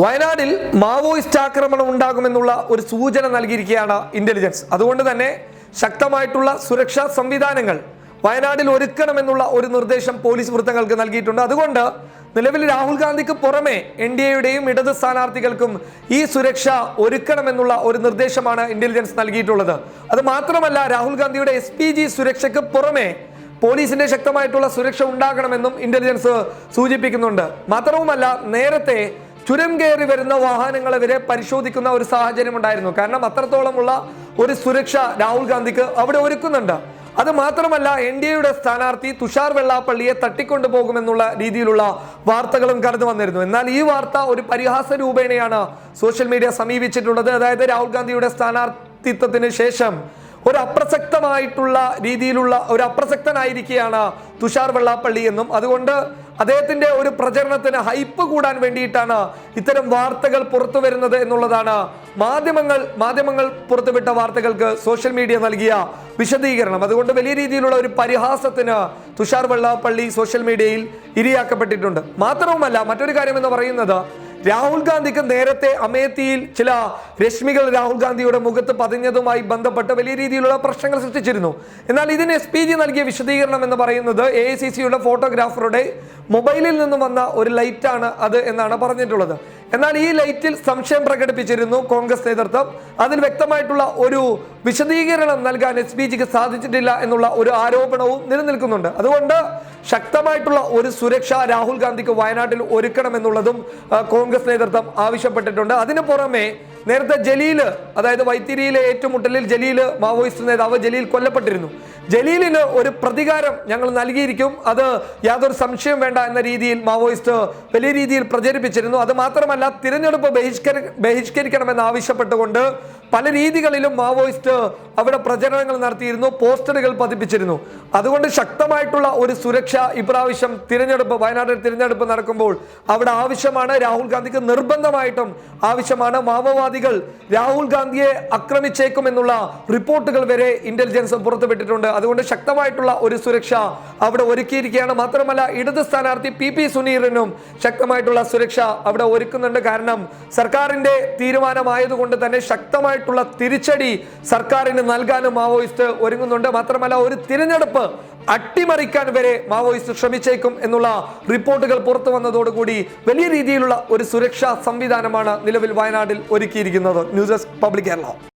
വയനാട്ടിൽ മാവോയിസ്റ്റ് ആക്രമണം ഉണ്ടാകുമെന്നുള്ള ഒരു സൂചന നൽകിയിരിക്കുകയാണ് ഇന്റലിജൻസ് അതുകൊണ്ട് തന്നെ ശക്തമായിട്ടുള്ള സുരക്ഷാ സംവിധാനങ്ങൾ വയനാടിൽ ഒരുക്കണമെന്നുള്ള ഒരു നിർദ്ദേശം പോലീസ് വൃത്തങ്ങൾക്ക് നൽകിയിട്ടുണ്ട്. അതുകൊണ്ട് നിലവിൽ രാഹുൽ ഗാന്ധിക്ക് പുറമെ എൻ ഡി എയുടെയും ഇടത് സ്ഥാനാർത്ഥികൾക്കും ഈ സുരക്ഷ ഒരുക്കണമെന്നുള്ള ഒരു നിർദ്ദേശമാണ് ഇന്റലിജൻസ് നൽകിയിട്ടുള്ളത്. അത് മാത്രമല്ല രാഹുൽ ഗാന്ധിയുടെ എസ് പി ജി സുരക്ഷയ്ക്ക് പുറമെ പോലീസിന്റെ ശക്തമായിട്ടുള്ള സുരക്ഷ ഉണ്ടാകണമെന്നും ഇന്റലിജൻസ് സൂചിപ്പിക്കുന്നുണ്ട്. മാത്രവുമല്ല നേരത്തെ ചുരം കയറി വരുന്ന വാഹനങ്ങൾ വരെ പരിശോധിക്കുന്ന ഒരു സാഹചര്യം ഉണ്ടായിരുന്നു. കാരണം അത്രത്തോളമുള്ള ഒരു സുരക്ഷ രാഹുൽ ഗാന്ധിക്ക് അവിടെ ഒരുക്കുന്നുണ്ട്. അത് മാത്രമല്ല എൻ ഡി എയുടെ സ്ഥാനാർത്ഥി തുഷാർ വെള്ളാപ്പള്ളിയെ തട്ടിക്കൊണ്ടു പോകുമെന്നുള്ള രീതിയിലുള്ള വാർത്തകളും കടന്നു വന്നിരുന്നു. എന്നാൽ ഈ വാർത്ത ഒരു പരിഹാസ രൂപേണയാണ് സോഷ്യൽ മീഡിയ സമീപിച്ചിട്ടുള്ളത്. അതായത് രാഹുൽ ഗാന്ധിയുടെ സ്ഥാനാർത്ഥിത്വത്തിന് ശേഷം ഒരു അപ്രസക്തമായിട്ടുള്ള രീതിയിലുള്ള ഒരു അപ്രസക്തനായിരിക്കുകയാണ് തുഷാർ വെള്ളാപ്പള്ളി എന്നും. അതുകൊണ്ട് അദ്ദേഹത്തിന്റെ ഒരു പ്രചരണത്തിന് ഹൈപ്പ് കൂടാൻ വേണ്ടിയിട്ടാണ് ഇത്തരം വാർത്തകൾ പുറത്തു വരുന്നത് എന്നുള്ളതാണ് മാധ്യമങ്ങൾ മാധ്യമങ്ങൾ പുറത്തുവിട്ട വാർത്തകൾക്ക് സോഷ്യൽ മീഡിയ നൽകിയ വിശദീകരണം. അതുകൊണ്ട് വലിയ രീതിയിലുള്ള ഒരു പരിഹാസത്തിന് തുഷാർ വെള്ളാപ്പള്ളി സോഷ്യൽ മീഡിയയിൽ ഇരയാക്കപ്പെട്ടിട്ടുണ്ട്. മാത്രവുമല്ല മറ്റൊരു കാര്യം എന്ന് പറയുന്നത് രാഹുൽ ഗാന്ധിക്ക് നേരത്തെ അമേത്തിയിൽ ചില രശ്മികൾ രാഹുൽ ഗാന്ധിയുടെ മുഖത്ത് പതിഞ്ഞതുമായി ബന്ധപ്പെട്ട് വലിയ രീതിയിലുള്ള പ്രശ്നങ്ങൾ സൃഷ്ടിച്ചിരുന്നു. എന്നാൽ ഇതിന് എസ് പി ജി നൽകിയ വിശദീകരണം എന്ന് പറയുന്നത് എ ഐ സി സിയുടെ ഫോട്ടോഗ്രാഫറുടെ മൊബൈലിൽ നിന്നും വന്ന ഒരു ലൈറ്റാണ് അത് എന്നാണ് പറഞ്ഞിട്ടുള്ളത്. എന്നാൽ ഈ ലൈറ്റിൽ സംശയം പ്രകടിപ്പിച്ചിരുന്നു കോൺഗ്രസ് നേതൃത്വം. അതിൽ വ്യക്തമായിട്ടുള്ള ഒരു വിശദീകരണം നൽകാൻ എസ് പി ജിക്ക് സാധിച്ചിട്ടില്ല എന്നുള്ള ഒരു ആരോപണവും നിലനിൽക്കുന്നുണ്ട്. അതുകൊണ്ട് ശക്തമായിട്ടുള്ള ഒരു സുരക്ഷ രാഹുൽ ഗാന്ധിക്ക് വയനാട്ടിൽ ഒരുക്കണം എന്നുള്ളതും കോൺഗ്രസ് നേതൃത്വം ആവശ്യപ്പെട്ടിട്ടുണ്ട്. അതിനു പുറമെ നേരത്തെ ജലീൽ അതായത് വൈത്തിരിയിലെ ഏറ്റുമുട്ടലിൽ ജലീൽ മാവോയിസ്റ്റ് നേതാവ് ജലീൽ കൊല്ലപ്പെട്ടിരുന്നു. ജലീലിന് ഒരു പ്രതികാരം ഞങ്ങൾ നൽകിയിരിക്കും. അത് യാതൊരു സംശയം വേണ്ട എന്ന രീതിയിൽ മാവോയിസ്റ്റ് വലിയ രീതിയിൽ പ്രചരിപ്പിച്ചിരുന്നു. അത് മാത്രമല്ല തിരഞ്ഞെടുപ്പ് ബഹിഷ്കരി ബഹിഷ്കരിക്കണമെന്ന് ആവശ്യപ്പെട്ടുകൊണ്ട് പല രീതികളിലും മാവോയിസ്റ്റ് അവിടെ പ്രചരണങ്ങൾ നടത്തിയിരുന്നു പോസ്റ്ററുകൾ പതിപ്പിച്ചിരുന്നു. അതുകൊണ്ട് ശക്തമായിട്ടുള്ള ഒരു സുരക്ഷ ഇപ്രാവശ്യം തിരഞ്ഞെടുപ്പ് വയനാട്ടിൽ തിരഞ്ഞെടുപ്പ് നടക്കുമ്പോൾ അവിടെ ആവശ്യമാണ് രാഹുൽ ഗാന്ധിക്ക് നിർബന്ധമായിട്ടും ആവശ്യമാണ് മാവോവാദികൾ രാഹുൽ ഗാന്ധിയെ ആക്രമിച്ചേക്കും എന്നുള്ള റിപ്പോർട്ടുകൾ വരെ ഇന്റലിജൻസ് പുറത്തുവിട്ടിട്ടുണ്ട്. അതുകൊണ്ട് ശക്തമായിട്ടുള്ള ഒരു സുരക്ഷ അവിടെ ഒരുക്കിയിരിക്കുകയാണ്. മാത്രമല്ല ഇടത് സ്ഥാനാർത്ഥി പി പി സുനീറിനും ശക്തമായിട്ടുള്ള സുരക്ഷ അവിടെ ഒരുക്കുന്നുണ്ട്. കാരണം സർക്കാരിന്റെ തീരുമാനമായതുകൊണ്ട് തന്നെ ശക്തമായിട്ടുള്ള തിരിച്ചടി സർക്കാരിന് നൽകാനും മാവോയിസ്റ്റ് ഒരുങ്ങുന്നുണ്ട്. മാത്രമല്ല ഒരു തിരഞ്ഞെടുപ്പ് അട്ടിമറിക്കാൻ വരെ മാവോയിസ്റ്റ് ശ്രമിച്ചേക്കും എന്നുള്ള റിപ്പോർട്ടുകൾ പുറത്തു വന്നതോടുകൂടി വലിയ രീതിയിലുള്ള ഒരു സുരക്ഷാ സംവിധാനമാണ് നിലവിൽ വയനാട്ടിൽ ഒരുക്കിയിരിക്കുന്നത്. News desk public Kerala.